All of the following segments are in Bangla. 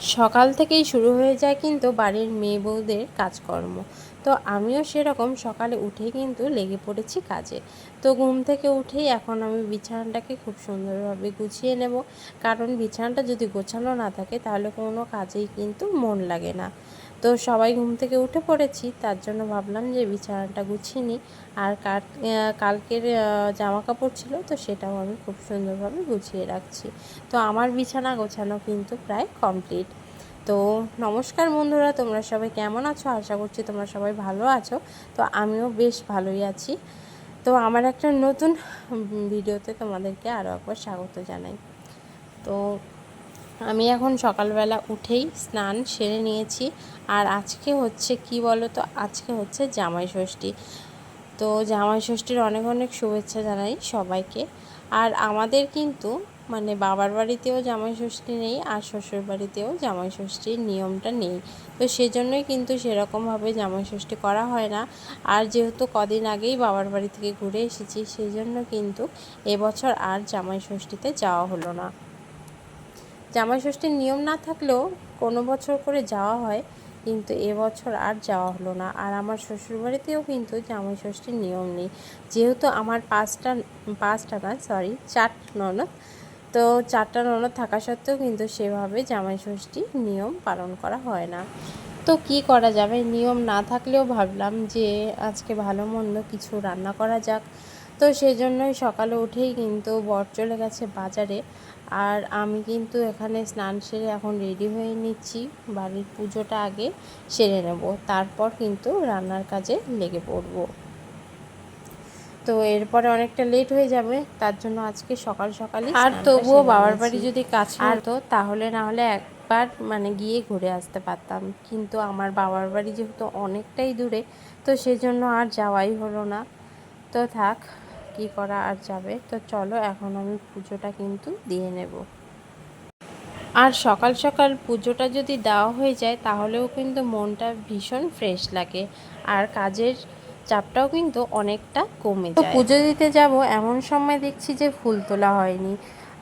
সকাল থেকেই শুরু হয়ে যায় কিন্তু বাড়ির মেয়ে বউদের কাজকর্ম। তো আমিও সেরকম সকালে উঠে কিন্তু লেগে পড়েছি কাজে। তো ঘুম থেকে উঠেই এখন আমি বিছানাটাকে খুব সুন্দরভাবে গুছিয়ে নেব। কারণ বিছানাটা যদি গোছানো না থাকে তাহলে কোনো কাজেই কিন্তু মন লাগে না। তো সবাই ঘুম থেকে উঠে পড়েছি, তার জন্য ভাবলাম যে বিছানাটা গুছিয়ে নিই। আর কার কালকের জামা কাপড় ছিল, তো সেটাও আমি খুব সুন্দরভাবে গুছিয়ে রাখছি। তো আমার বিছানা গোছানো কিন্তু প্রায় কমপ্লিট। তো নমস্কার বন্ধুরা, তোমরা সবাই কেমন আছো? আশা করছি তোমরা সবাই ভালো আছো। তো আমিও বেশ ভালোই আছি। তো আমার একটা নতুন ভিডিওতে তোমাদেরকে আরও একবার স্বাগত জানাই। তো আমি এখন সকালবেলা উঠেই স্নান সেরে নিয়েছি। আর আজকে হচ্ছে, কি বলো তো আজকে হচ্ছে জামাই ষষ্ঠী। তো জামাই ষষ্ঠীর অনেক অনেক শুভেচ্ছা জানাই সবাইকে। আর আমাদের কিন্তু মানে বাবার বাড়িতেও জামাই ষষ্ঠী নেই, আর শ্বশুর বাড়িতেও জামাই ষষ্ঠীর নিয়মটা নেই। তো সেজন্যই কিন্তু সেরকমভাবে জামাই ষষ্ঠী করা হয় না। আর যেহেতু কদিন আগেই বাবার বাড়ি থেকে ঘুরে এসেছি সেই জন্য কিন্তু এবছর আর জামাই ষষ্ঠীতে যাওয়া হলো না। জামাই ষষ্ঠীর নিয়ম না থাকলেও কোনো বছর করে যাওয়া হয়, কিন্তু এবছর আর যাওয়া হলো না। আর আমার শ্বশুরবাড়িতেও কিন্তু জামাই ষষ্ঠীর নিয়ম নেই। যেহেতু আমার পাঁচটা পাঁচটা না সরি চার ননদ, তো চারটা ননদ থাকা সত্ত্বেও কিন্তু সেভাবে জামাই ষষ্ঠী নিয়ম পালন করা হয় না। তো কি করা যাবে? নিয়ম না থাকলেও ভাবলাম যে আজকে ভালো মন্দ কিছু রান্না করা যাক। তো সেই জন্যই সকালে উঠেই কিন্তু বর চলে গেছে বাজারে। আর আমি কিন্তু এখানে স্নান সেরে এখন রেডি হয়ে নিচ্ছি বাড়ির পুজোটা আগে সেরে নেব তারপর কিন্তু রান্নার কাজে লেগে পড়ব। তো এরপরে অনেকটা লেট হয়ে যাবে তার জন্য আজকে সকাল সকালই আর তবুও বাবার বাড়ি যদি কাছে হতো তাহলে না হলে একবার মানে গিয়ে ঘুরে আসতে পারতাম। কিন্তু আমার বাবার বাড়ি যেহেতু অনেকটাই দূরে তো সেজন্য আর যাওয়াই হলো না। তো থাক কি করা আর যাবে তো চলো এখন আমি পুজোটা কিন্তু দিয়ে নেব। আর সকাল সকাল পুজোটা যদি দেওয়া হয়ে যায় তাহলেও কিন্তু মনটা ভীষণ ফ্রেশ লাগে আর কাজের চাপটাও কিন্তু অনেকটা কমে যায়। পুজো দিতে যাব এমন সময় দেখছি যে ফুল তোলা হয়নি।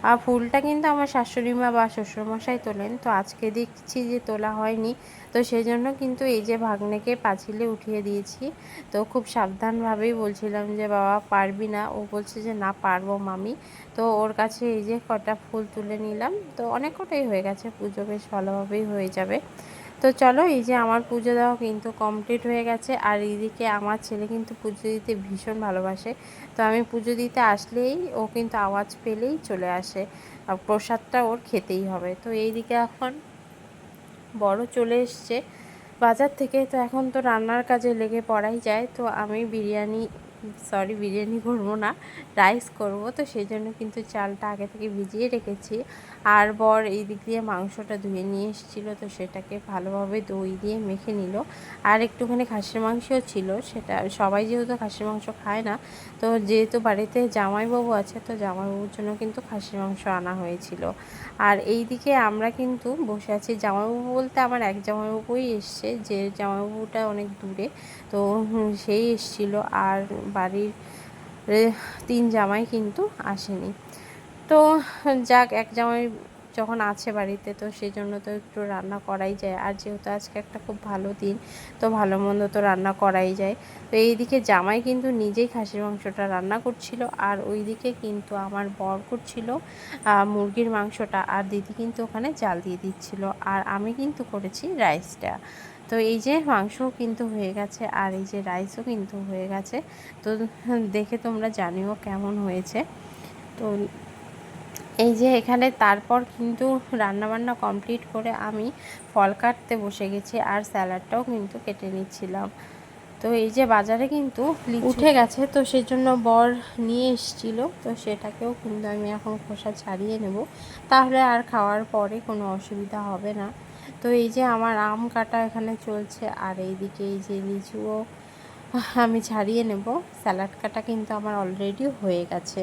আর ফুলটা কিন্তু আমার শাশুড়ি মা বা শ্বশুরমশাই তোলেন। তো আজকে দেখছি যে তোলা হয়নি। তো সেই জন্য কিন্তু এই যে ভাগ্নেকে পাঁচিলে উঠিয়ে দিয়েছি। তো খুব সাবধানভাবেই বলছিলাম যে, বাবা, পারবি না। ও বলছে যে, না, পারব মামি। তো ওর কাছে এই যে কটা ফুল তুলে নিলাম। তো অনেক কটাই হয়ে গেছে। পুজো বেশ ভালোভাবেই হয়ে যাবে। তো চলো এই যে আমার পুজো দেওয়া কিন্তু কমপ্লিট হয়ে গেছে, আর এইদিকে আমার ছেলে কিন্তু পুজো দিতে ভীষণ ভালোবাসে। তো আমি পুজো দিতে আসলেই ও কিন্তু আওয়াজ পেলেই চলে আসে, আর প্রসাদটা ওর খেতেই হবে। তো এইদিকে এখন বড় চলে এসছে। বাজার থেকে তো এখন তো রান্নার কাজে লেগে পড়াই যায়, তো আমি বিরিয়ানি সরি, বিরিয়ানি করব না রাইস করব। তো সেই জন্য কিন্তু চালটা আগে থেকে ভিজিয়ে রেখেছি। আর বর এই দিক দিয়ে মাংসটা ধুয়ে নিয়ে এসেছিল, তো সেটাকে ভালোভাবে দই দিয়ে মেখে নিল। আর একটুখানি খাসির মাংসও ছিল, সেটা সবাই যেহেতু খাসির মাংস খায় না, তো যেহেতু বাড়িতে জামাইবাবু আছে, তো জামাইবাবুর জন্য কিন্তু খাসির মাংস আনা হয়েছিল। আর এই দিকে আমরা কিন্তু বসে আছি। জামাইবাবু বলতে আমার এক জামাইবাবুই এসছে, যে জামাইবাবুটা অনেক দূরে তো সেই এসছিল। আর বাড়ির তিন জামাই কিন্তু আসেনি। তো, যাক, এক জামাই যখন আছে বাড়িতে, তো সেই জন্য তো একটু রান্না করাই যায়। আর যেহেতু আজকে একটা খুব ভালো দিন, তো ভালো মন্দ তো রান্না করাই যায়। তো এইদিকে জামাই কিন্তু নিজেই খাসির মাংসটা রান্না করছিল। আর ওইদিকে কিন্তু আমার বর করছিল মুরগির মাংসটা। আর দিদি কিন্তু ওখানে জাল দিয়ে দিচ্ছিল। আর আমি কিন্তু করেছি রাইসটা। তো এই যে মাংসও কিন্তু হয়ে গেছে আর এই যে রাইসও কিন্তু হয়ে গেছে। তো দেখে তোমরা জানিও কেমন হয়েছে। তো এই যে এখানে তারপর কিন্তু রান্নাবান্না কমপ্লিট করে আমি ফল কাটতে বসে গেছি আর স্যালাডটাও কিন্তু কেটে নিচ্ছিলাম। তো এই যে বাজারে কিন্তু উঠে গেছে তো সেই জন্য বর নিয়ে এসেছিল তো সেটাকেও কিন্তু আমি এখন খোসা ছাড়িয়ে নেব। তাহলে আর খাওয়ার পরে কোনো অসুবিধা হবে না। তো এই যে আমার আম কাটা এখানে চলছে, আর এইদিকে এই যে লিচুও, আমি ছাড়িয়ে নেব। স্যালাড কাটা কিন্তু আমার অলরেডি হয়ে গেছে।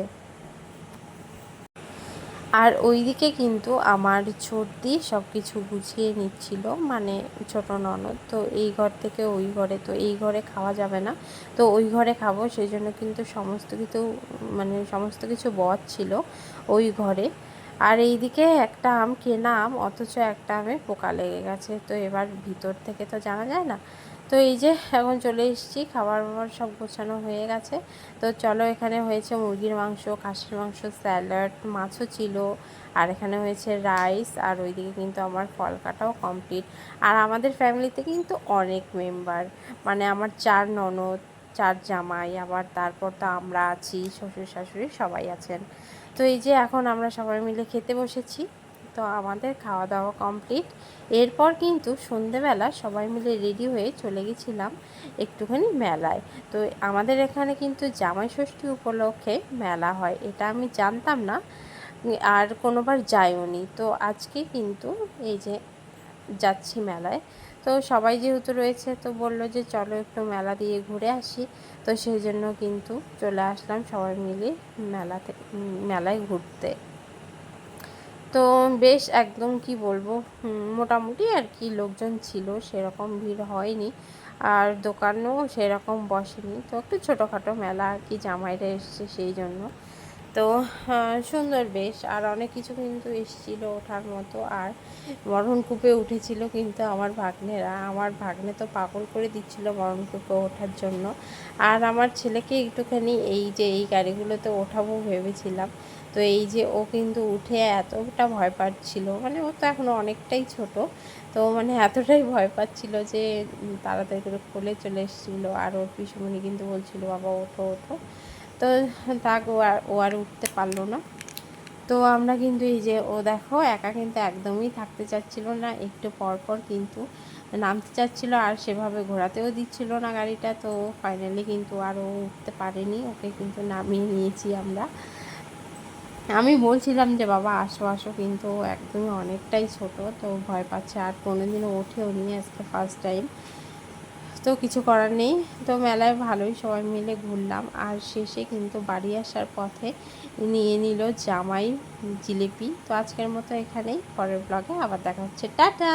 আর ওইদিকে কিন্তু আমার ছোটদি সব কিছু গুছিয়ে নিচ্ছিল মানে ছোট ননদ, তো এই ঘর থেকে ওই ঘরে, তো এই ঘরে খাওয়া যাবে না। তো ওই ঘরে খাব, সেই জন্য কিন্তু সমস্ত কিছু মানে সমস্ত কিছু বধ ছিল ওই ঘরে। আর এইদিকে একটা আম কেনা আম অথচ একটা আমে পোকা লেগে গেছে। তো এবার ভিতর থেকে তো জানা যায় না। তো এই যে এখন চলে এসেছি, খাবার বাবার সব গোছানো হয়ে গেছে। তো চলো এখানে হয়েছে মুরগির মাংস, খাসির মাংস, স্যালাড, মাছও ছিল। আর এখানে হয়েছে রাইস, আর ওইদিকে কিন্তু আমার ফল কাটাও কমপ্লিট। আর আমাদের ফ্যামিলিতে কিন্তু অনেক মেম্বার। মানে আমার চার ননদ, চার জামাই, আবার তারপর তো আমরা আছি, শ্বশুর শাশুড়ি সবাই আছেন। তো এই যে এখন আমরা সবাই মিলে খেতে বসেছি, তো আমাদের খাওয়া দাওয়া কমপ্লিট এরপর কিন্তু সন্ধেবেলা সবাই মিলে রেডি হয়ে চলে গেছিলাম একটুখানি মেলায়। তো আমাদের এখানে কিন্তু জামাই ষষ্ঠী উপলক্ষে মেলা হয়, এটা আমি জানতাম না, আর কোনোবার যাইওনি। তো আজকে কিন্তু এই যে যাচ্ছি মেলায় তো সবাই যেহেতু রয়েছে, তো বলল যে চলো একটু মেলা দিয়ে ঘুরে আসি। তো সেই জন্য কিন্তু চলে আসলাম সবাই মিলে মেলাতে মেলায় ঘুরতে। তো বেশ একদম কি বলব মোটামুটি আর কি লোকজন ছিল, সেরকম ভিড় হয়নি। আর দোকানও সেরকম বসেনি। তো একটু ছোটোখাটো মেলা আর কি জামাইরা এসছে সেই জন্য। তো সুন্দর বেশ। আর অনেক কিছু কিন্তু এসেছিল ওঠার মতো। আর মরণকূপে উঠেছিল কিন্তু আমার ভাগ্নেরা। আমার ভাগ্নে তো পাগল করে দিচ্ছিল মরণকূপে ওঠার জন্য। আর আমার ছেলেকে একটুখানি এই যে, এই গাড়িগুলোতে ওঠাবো ভেবেছিলাম। তো এই যে, ও কিন্তু উঠে এতটা ভয় পাচ্ছিল। মানে ও তো এখনও অনেকটাই ছোট। তো মানে এতটাই ভয় পাচ্ছিল যে তাড়াতাড়ি করে কোলে চলে এসেছিল। আর ওর পিসুমণি কিন্তু বলছিল, বাবা, ওঠো ওঠো। তো থাক ও আর ও আর উঠতে পারল না। তো আমরা কিন্তু এই যে, ও দেখো, একা কিন্তু একদমই থাকতে চাচ্ছিল না। একটু পর পর কিন্তু নামতে চাচ্ছিল আর সেভাবে ঘোরাতেও দিচ্ছিল না গাড়িটা। তো ফাইনালি কিন্তু আর ও উঠতে পারেনি। ওকে কিন্তু নামিয়ে নিয়েছি আমরা। আমি বলছিলাম যে, বাবা, আসো আসো। কিন্তু একদমই অনেকটাই ছোট, তো ভয় পাচ্ছে। আর কোনোদিনও ওঠেও নি আজকে ফার্স্ট টাইম তো কিছু করার নেই। তো মেলায় ভালোই সবাই মিলে ঘুরলাম। আর শেষে কিন্তু বাড়ি আসার পথে নিয়ে নিল জামাই জিলিপি। তো আজকের মতো এখানেই। পরের ব্লগে আবার দেখা হচ্ছে। টাটা!